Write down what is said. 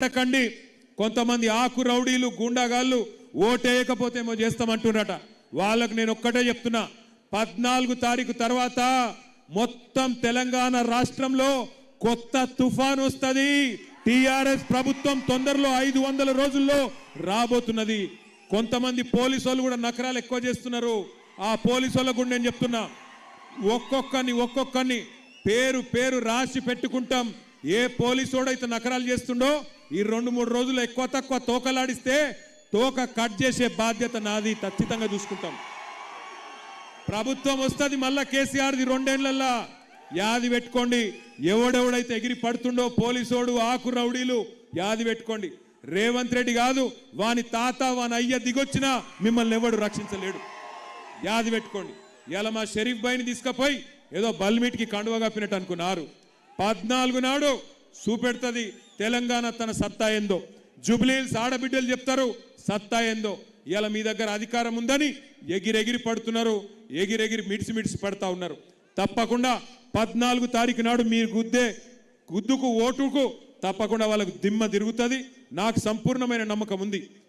పెట్టకండి కొంతమంది ఆకు రౌడీలు గుండాగాళ్ళు ఓటేయకపోతే ఏమో చేస్తామంటున్నట వాళ్ళకు నేను ఒక్కటే చెప్తున్నా. పద్నాలుగు తారీఖు తర్వాత మొత్తం తెలంగాణ రాష్ట్రంలో కొత్త తుఫాన్ వస్తుంది. టిఆర్ఎస్ ప్రభుత్వం తొందరలో ఐదు వందల రోజుల్లో రాబోతున్నది. కొంతమంది పోలీసు వాళ్ళు కూడా నకరాలు ఎక్కువ చేస్తున్నారు. ఆ పోలీసు వాళ్ళకు కూడా నేను చెప్తున్నా. ఒక్కొక్కరిని ఒక్కొక్కరిని పేరు పేరు రాసి పెట్టుకుంటాం. ఏ పోలీసోడైతే నకరాలు చేస్తుండో ఈ రెండు మూడు రోజులు ఎక్కువ తక్కువ తోకలాడిస్తే తోక కట్ చేసే బాధ్యత నాది ఖచ్చితంగా చూసుకుంటాం. ప్రభుత్వం వస్తుంది మళ్ళా కేసీఆర్ది రెండేళ్ళల్లా. యాది పెట్టుకోండి ఎవడెవడైతే ఎగిరి పడుతుండో పోలీసోడు ఆకు రౌడీలు యాది పెట్టుకోండి. రేవంత్ రెడ్డి కాదు వాని తాత వాని అయ్య దిగొచ్చినా మిమ్మల్ని ఎవడు రక్షించలేడు. యాది పెట్టుకోండి. ఇలా మా షరీఫ్ బాయిని తీసుకుపోయి ఏదో బల్మీట్కి కండువ కప్పినట్టు అనుకున్నారు. పద్నాలుగు నాడు చూపెడుతుంది తెలంగాణ తన సత్తా ఏందో. జుబ్లీల్స్ ఆడబిడ్డలు చెప్తారు సత్తా ఏందో. ఇలా మీ దగ్గర అధికారం ఉందని ఎగిరెగిరి పడుతున్నారు ఎగిరెగిరి మిడిసి మిడిసి పడతా ఉన్నారు. తప్పకుండా పద్నాలుగు తారీఖు నాడు మీరు గుద్దే గుద్దుకు ఓటుకు తప్పకుండా వాళ్ళకు దిమ్మ తిరుగుతుంది. నాకు సంపూర్ణమైన నమ్మకం ఉంది.